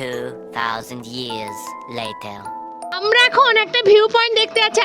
2,000 years later. আমরা এখন একটা ভিউ পয়েন্ট দেখতে যাচ্ছি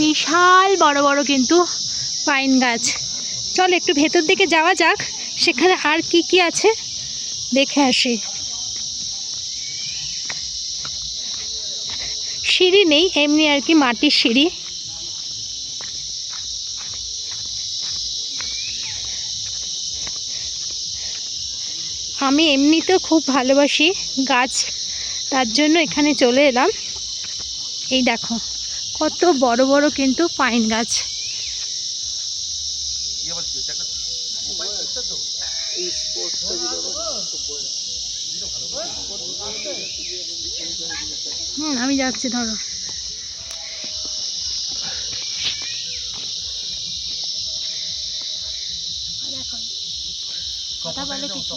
বিশাল বড় বড় কিন্তু পাইন গাছ। চল একটু ভেতর দিকে যাওয়া যাক, সেখানে আর কি কি আছে? দেখে আসি। সিঁড়ি নেই, এমনি আর কি মাটির সিঁড়ি। আমি এমনিতেও খুব ভালোবাসি গাছ, তার জন্য এখানে চলে এলাম। এই দেখো। কত বড় বড় কিন্তু পাইন গাছ। হুম আমি যাচ্ছি ধরো। কথা বলে কিছু।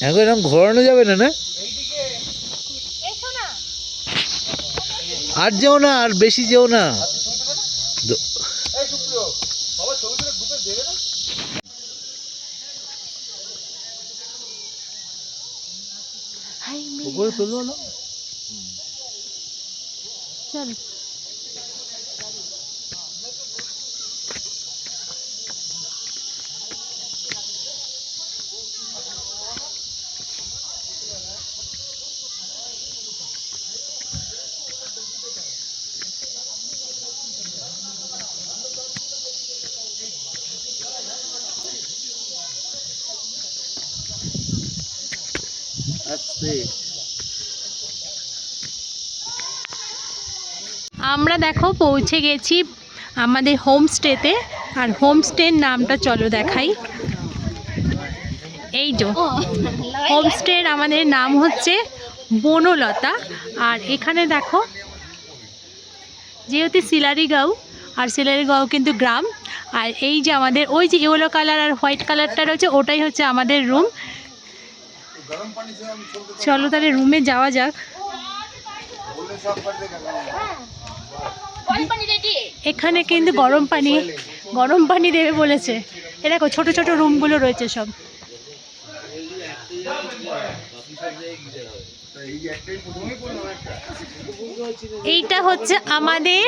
এখন এরকম ঘোরানো যাবে না না? আর যেও না আর বেশি যেও না? চল। আমরা দেখো পৌঁছে গেছি আমাদের হোমস্টেতে, আর হোমস্টের নামটা চলো দেখাই। এই যে, হোমস্টের আমাদের নাম হচ্ছে বনলতা, আর এখানে দেখো, যেহেতু সিলারিগাঁও, আর সিলারিগাঁও কিন্তু গ্রাম, আর এই যে আমাদের, ওই যে ইয়েলো কালার আর হোয়াইট কালারটা রয়েছে, ওটাই হচ্ছে আমাদের রুম। চলো তাহলে রুমে যাওয়া যাক। এখানে কিন্তু গরম পানি গরম পানি দেবে বলেছে। এ দেখো ছোট ছোট রুমগুলো রয়েছে সব। এইটা হচ্ছে আমাদের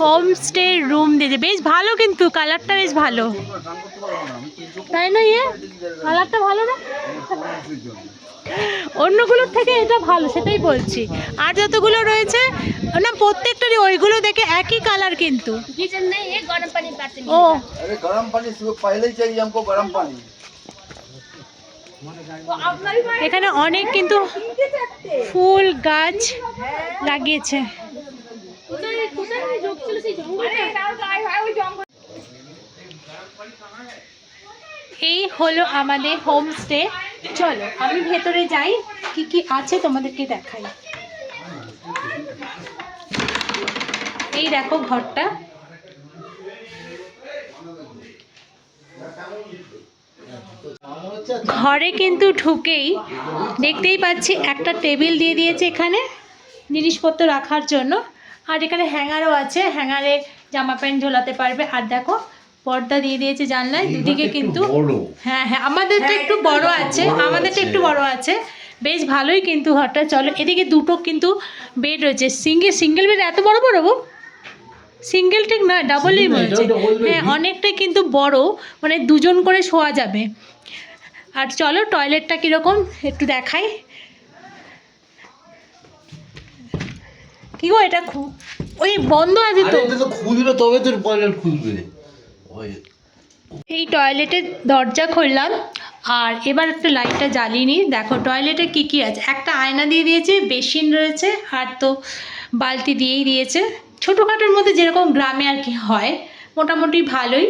হোমস্টে রুম দিয়েছে বেশ ভালো কিন্তু কালারটা বেশ ভালো। তাই না ইয়ে? কালারটা ভালো না? অন্যগুলোর থেকে এটা ভালো সেটাই বলছি আর যতগুলো রয়েছে না প্রত্যেকটারই ওইগুলো দেখে একই কালার কিন্তু किचन नहीं है गर्म पानी पाते ও अरे गर्म पानी सुबह पहले ही चाहिए हमको गर्म पानी এখানে অনেক কিন্তু ফুল গাছ লাগিয়েছে এই হলো আমাদের হোমস্টে চলো, আমি ভেতরে যাই, কি কি আছে তোমাদেরকে দেখাই। এই দেখো ঘরটা। ঘরে কিন্তু ঢুকেই দেখতেই পাচ্ছি একটা টেবিল দিয়ে দিয়েছে এখানে জিনিসপত্র রাখার জন্য। আর এখানে হ্যাঙ্গারও আছে, হ্যাঙ্গারে জামা প্যান্ট ঝোলাতে পারবে। আর দেখো পর্দা দিয়ে দিয়েছে জানলায় দুদিকে কিন্তু হ্যাঁ হ্যাঁ আমাদেরটা একটু বড় আছে আমাদেরটা একটু বড় আছে। বেশ ভালোই কিন্তু ঘরটা চলো এদিকে দুটো কিন্তু বেড রয়েছে। সিঙ্গেল সিঙ্গেল বেড এত বড় বড় গো সিঙ্গেল ঠিক নয় ডাবলই বলছে। হ্যাঁ। অনেকটাই কিন্তু বড় মানে দুজন করে শোয়া যাবে। আর চলো টয়লেটটা কীরকম একটু দেখাই। কি গো এটা ওই বন্ধ আছে তো। আরে খুলবে তবে তোর টয়লেট খুলবে এই টয়লেটের দরজা খুললাম, আর এবার একটা লাইটটা জ্বালিয়ে নিই। দেখো টয়লেটে কি কি আছে? একটা আয়না দিয়ে দিয়েছে বেসিন রয়েছে, আর তো বালতি দিয়েই দিয়েছে। ছোটোখাটোর মধ্যে যেরকম গ্রামে আর কি হয়, মোটামুটি ভালোই।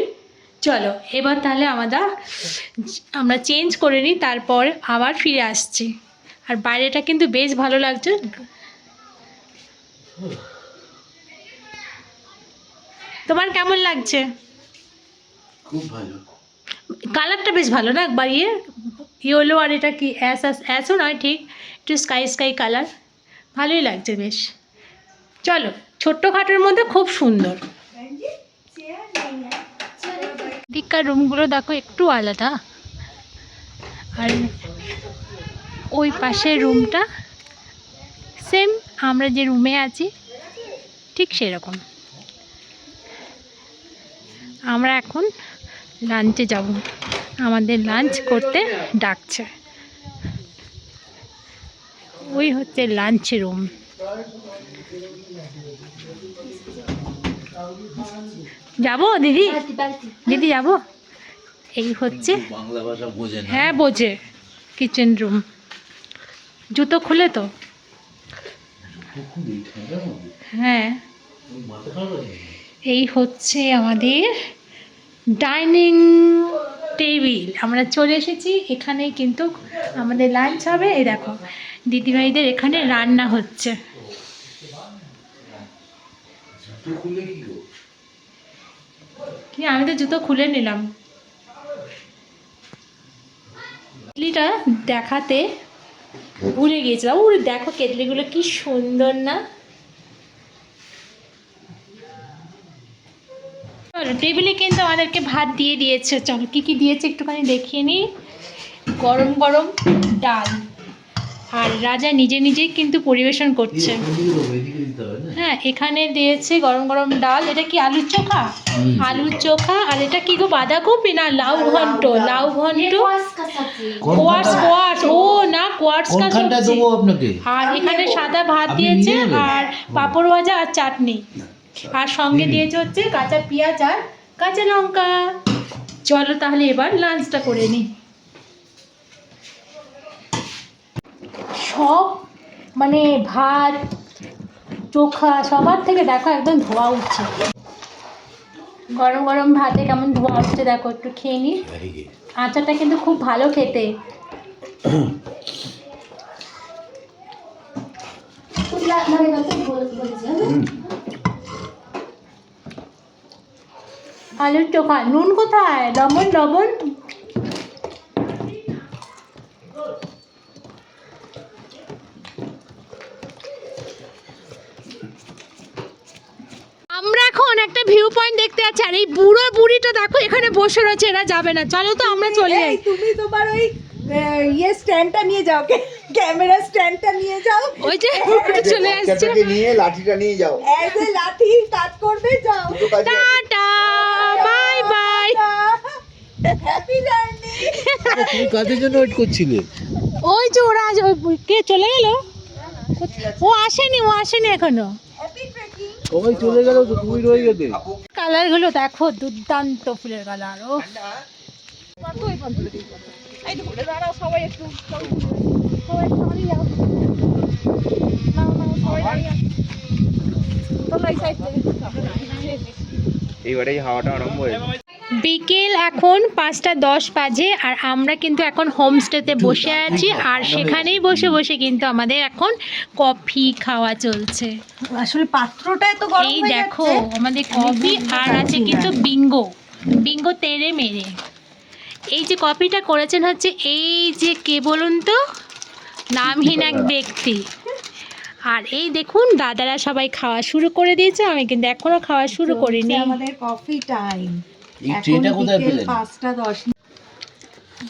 চলো, এবার তাহলে আমরা আমরা চেঞ্জ করে নিই, তারপর আবার ফিরে আসছি। আর বাইরেটা কিন্তু বেশ ভালো লাগছে। তোমার কেমন লাগছে? খুব ভালো। কালারটা বেশ ভালো না একবার ইয়ে? ইয়েলো আর এটা কি? অ্যাস অ্যাস অ্যাসও নয়, ঠিক? একটু স্কাই স্কাই কালার। ভালোই লাগছে বেশ। চলো, ছোট্ট খাটোর মধ্যে খুব সুন্দর। দিককার রুমগুলো দেখো, একটু আলাদা। আর ওই পাশের রুমটা সেম আমরা যে রুমে আছি, ঠিক সেরকম। আমরা এখন লাঞ্চে যাব। আমাদের লাঞ্চ করতে ডাকছে। ওই হচ্ছে লাঞ্চ রুম যাব দিদি? দিদি যাব? এই হচ্ছে হ্যাঁ বোঝে। কিচেন রুম জুতো খুলে তো। হ্যাঁ। এই হচ্ছে আমাদের ডাইনিং টেবিল। আমরা চলে এসেছি। এখানে কিন্তু আমাদের লাঞ্চ হবে। এই দেখো দিদিভাইদের এখানে রান্না হচ্ছে। কি আমি তো জুতো খুলে নিলাম। কেটলিটা দেখাতে ভুলে গিয়েছিলাম। ওরে দেখো কেটলিগুলো কি সুন্দর না? টেবিলে কিন্তু আমাদেরকে ভাত দিয়ে দিয়েছে। চলো কী কী দিয়েছে একটুখানি দেখিয়ে নিই। গরম গরম ডাল। আর রাজা নিজে নিজেই কিন্তু পরিবেশন করছে। হ্যাঁ এখানে দিয়েছে গরম গরম ডাল। এটা কি আলুর চোখা? আলুর চোখা। আর এটা কি গো বাঁধাকপি? না লাউ ঘন্ট লাউ ঘন্ট। ও না আর এখানে সাদা ভাত দিয়েছে। আর পাঁপড় ভাজা আর চাটনি। আর সঙ্গে। দিয়েছে হচ্ছে কাঁচা পেঁয়াজ আর কাঁচা লঙ্কা। চলো তাহলে এবার লাঞ্চটা করে নিই সব মানে ভাত চোখা সবার থেকে দেখো একদম ধোয়া উঠছে। গরম গরম ভাতে কেমন ধোয়া উঠছে দেখো একটু খেয়ে নিই আচারটা কিন্তু খুব ভালো খেতে। कुछ আলুর চোখা নুন কোথায়? লবণ লবণ। আমরা এখন একটা ভিউ পয়েন্ট দেখতে যাচ্ছি আর এই বুড়ো বুড়িটা দেখো এখানে বসে রয়েছে এরা যাবে না। চলো তো আমরা চলে যাই। তুমি তোমার ওই ইয়ে স্ট্যান্ডটা নিয়ে যাও ক্যামেরা স্ট্যান্ডটা নিয়ে যাও। ওই যে চলে আসছে নিয়ে লাঠিটা নিয়ে যাও। এই যে লাঠি কাজ করবে যাও। Tata bye bye happy journey তুমি কাদের জন্য ওয়েট করছিলে? ওই যে ওরা আজ ওই- কে চলে গেল? ও আসেনি ও আসেনি এখনও। সবাই চলে গেল তো তুমি রয়ে গেলে। কালারগুলো দেখো দুর্দান্ত ফুলের কালার ও এই তো বলে দাঁড়াও সবাই একটু এইবারেই হাওয়াটা আরম্ভ বিকেল এখন পাঁচটা দশ বাজে আর আমরা কিন্তু এখন হোমস্টেতে বসে আছি আর সেখানেই বসে বসে কিন্তু আমাদের এখন কফি খাওয়া চলছে। আসলে পাত্রটা তো এই দেখো আমাদের কফি আর আছে কিন্তু বিঙ্গো। বিঙ্গো তেরে মেরে। এই যে কফিটা করেছেন হচ্ছে এই যে কে বলুন তো? নামহীন এক ব্যক্তি। আর এই দেখুন দাদারা সবাই খাওয়া শুরু করে দিয়েছে আমি কিন্তু এখনও খাওয়া শুরু করিনি। আমাদের কফি টাইম পাঁচটা দশ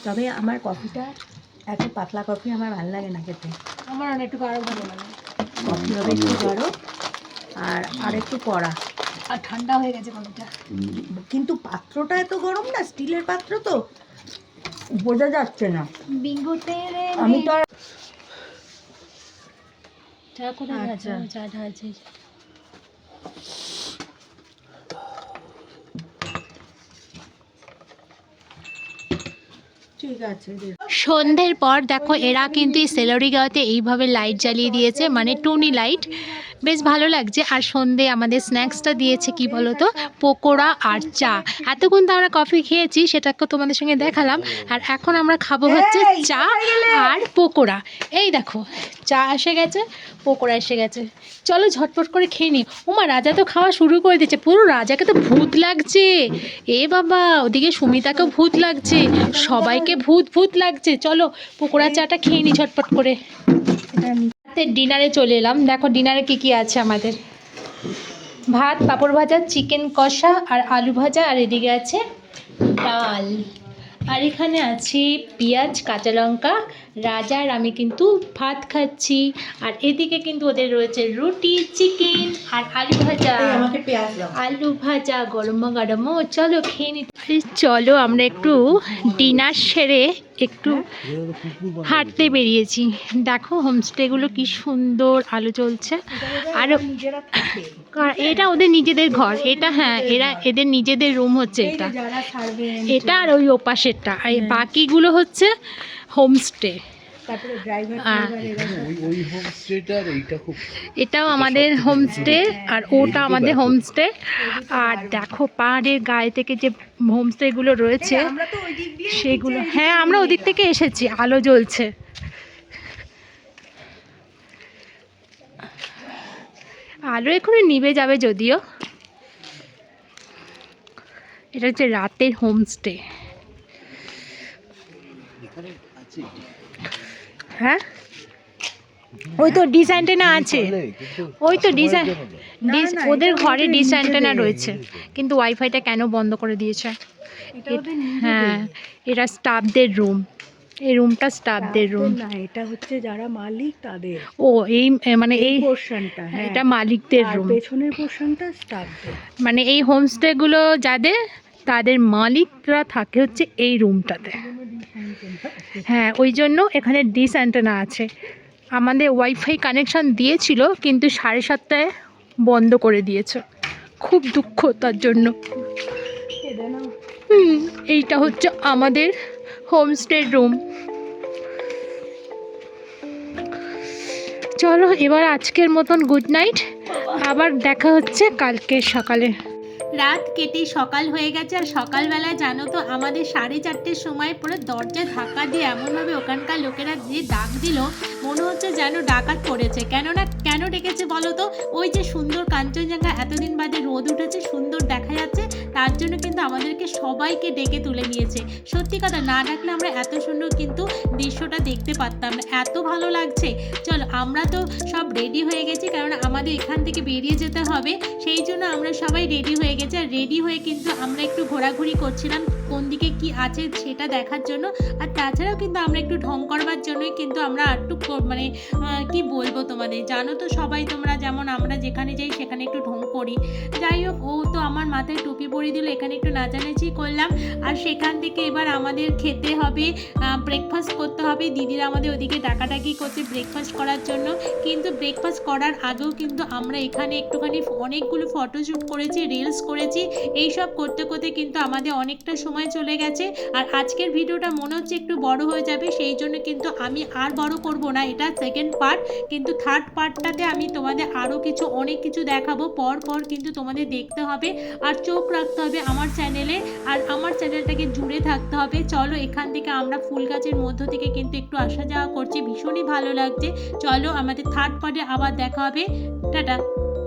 তবে আমার কফিটা এত পাতলা কফি আমার ভালো লাগে না খেতে। আমার একটু গাঢ় ভালো লাগে। কফি হবে একটু গাঢ় আর আর একটু কড়া। আর ঠান্ডা হয়ে গেছে কফিটা কিন্তু পাত্রটা এত গরম না স্টিলের পাত্র তো বোঝা যাচ্ছে না। বিঙ্গো আমি তো আর চা আচ্ছা। চা সন্ধ্যের পর দেখো এরা কিন্তু এই সেলরি গাওয়াতে এইভাবে লাইট জ্বালিয়ে দিয়েছে মানে টুনি লাইট বেশ ভালো লাগছে। আর সন্ধে আমাদের স্ন্যাক্সটা দিয়েছে কি বলো তো পকোড়া আর চা। এতক্ষণ তো আমরা কফি খেয়েছি সেটাকে তোমাদের সঙ্গে দেখালাম। আর এখন আমরা খাব হচ্ছে চা আর পকোড়া। এই দেখো চা এসে গেছে পকোড়া এসে গেছে। চলো ঝটপট করে খেয়ে নি ওমা রাজা তো খাওয়া শুরু করে দিচ্ছে পুরো রাজাকে তো ভূত লাগছে। এ বাবা ওদিকে সুমিতাকেও ভূত লাগছে। সবাইকে ভূত ভূত লাগছে। চলো পকোড়া চাটা খেয়ে নি ঝটপট করে। রাতের ডিনারে চলে এলাম। দেখো ডিনারে কি কি আছে আমাদের। ভাত, পাঁপড় ভাজা, চিকেন কষা আর আলু ভাজা, আর এদিকে আছে ডাল। আর এখানে আছে পেঁয়াজ কাঁচা লঙ্কা রাজার আমি কিন্তু ভাত খাচ্ছি। আর এদিকে কিন্তু ওদের রয়েছে রুটি চিকেন আর আলু ভাজা। আমাকে পেঁয়াজ আলু ভাজা গরম গরম চলো খেয়ে নিতে চলো আমরা একটু ডিনার সেরে একটু হাঁটতে বেরিয়েছি। দেখো হোমস্টেগুলো কি সুন্দর আলো চলছে আর এটা ওদের নিজেদের ঘর। এটা হ্যাঁ এরা এদের নিজেদের রুম হচ্ছে এটা। এটা আর ওই ওপাশেরটা আর এই বাকিগুলো হচ্ছে হোমস্টে এটাও আমাদের হোমস্টে আর ওটা আমাদের হোমস্টে আর দেখো পাহাড়ের গায়ে থেকে যে হোমস্টেগুলো রয়েছে সেগুলো হ্যাঁ আমরা ওদিক থেকে এসেছি আলো জ্বলছে। আলো এখনও নিভে যাবে যদিও। এটা হচ্ছে রাতের হোমস্টে হ্যাঁ? ওই তো ডিস অ্যান্টেনা আছে। ওই তো ডিজাইন ডিস ওদের ঘরে ডিস অ্যান্টেনা রয়েছে। কিন্তু ওয়াইফাইটা কেন বন্ধ করে দিয়েছে? হ্যাঁ এটা স্টাফদের রুম এই রুমটা স্টাফদের রুম না এটা হচ্ছে যারা মালিক তাদের। ও এই মানে এই পোর্শনটা হ্যাঁ। এটা মালিকদের রুম পেছনের পোর্শনটা স্টাফদের মানে এই হোমস্টেগুলো যাদের তাদের মালিকরা থাকে হচ্ছে এই রুমটাতে হ্যাঁ ওই জন্য এখানে ডিস অ্যান্টেনা আছে। আমাদের ওয়াইফাই কানেকশান দিয়েছিল, কিন্তু সাড়ে সাতটায় বন্ধ করে দিয়েছে। খুব দুঃখ তার জন্য। এইটা হচ্ছে আমাদের হোমস্টের রুম। চলো, এবার আজকের মতন গুড নাইট। আবার দেখা হচ্ছে কালকে সকালে। রাত কেটে সকাল হয়ে গেছে আর সকালবেলা জানো তো, আমাদের সাড়ে চারটের সময় পুরো দরজা ধাক্কা দিয়ে এমনভাবে ওখানকার লোকেরা যে ডাক দিল, মনে হচ্ছে যেন ডাকাত পড়েছে। কেননা, কেন ডেকেছে বলো তো? ওই যে সুন্দর কাঞ্চনজঙ্ঘা এতদিন বাদে রোদ উঠেছে, সুন্দর দেখা যাচ্ছে। তার জন্য কিন্তু আমাদেরকে সবাইকে ডেকে তুলে নিয়েছে। সত্যি কথা, না ডাকলে আমরা এত সুন্দর কিন্তু দৃশ্যটা দেখতে পারতাম না। এত ভালো লাগছে। চলো, আমরা তো সব রেডি হয়ে গেছি, কারণ আমাদের এখান থেকে বেরিয়ে যেতে হবে। সেই জন্য আমরা সবাই রেডি হয়ে গেছি। আর রেডি হয়ে কিন্তু আমরা একটু ঘোরাঘুরি করছিলাম। কোন দিকে কি আছে সেটা দেখার জন্য। আর তাছাড়াও কিন্তু আমরা একটু ঢং করবার জন্যই কিন্তু আমরা একটু মানে কি বলব তোমাদের? জানো তো সবাই তোমরা যেমন আমরা যেখানে যাই সেখানে একটু ঢং করি। যাই হোক, ও তো আমার মাথায় টুপি পরিয়ে দিল, এখানে একটু নাচানাচি করলাম। আর সেখান থেকে এবার আমাদের খেতে হবে ব্রেকফাস্ট করতে হবে। দিদিরা আমাদের ওদিকে ডাকাডাকি করছে ব্রেকফাস্ট করার জন্য। কিন্তু ব্রেকফাস্ট করার আগেও কিন্তু আমরা এখানে একটুখানি অনেকগুলো ফটোশ্যুট করেছি রিলস করেছি। এইসব করতে করতে কিন্তু আমাদের অনেকটা সময় চলে গেছে আর আজকের ভিডিওটা মনে হচ্ছে একটু বড় হয়ে যাবে, সেই জন্য কিন্তু আমি আর বড় করব না। এটা সেকেন্ড পার্ট কিন্তু থার্ড পার্টটাতে আমি তোমাদের আরও কিছু, অনেক কিছু দেখাবো। পর পর কিন্তু তোমাদের দেখতে হবে আর চোখ রাখতে হবে আমার চ্যানেলে আর আমার চ্যানেলটাকে জুড়ে থাকতে হবে। চলো, এখান থেকে আমরা ফুল গাছের মধ্য থেকে কিন্তু একটু আসা যাওয়া করছি। ভীষণই ভালো লাগছে। চলো, আমাদের থার্ড পার্টে আবার দেখা হবে। টাটা।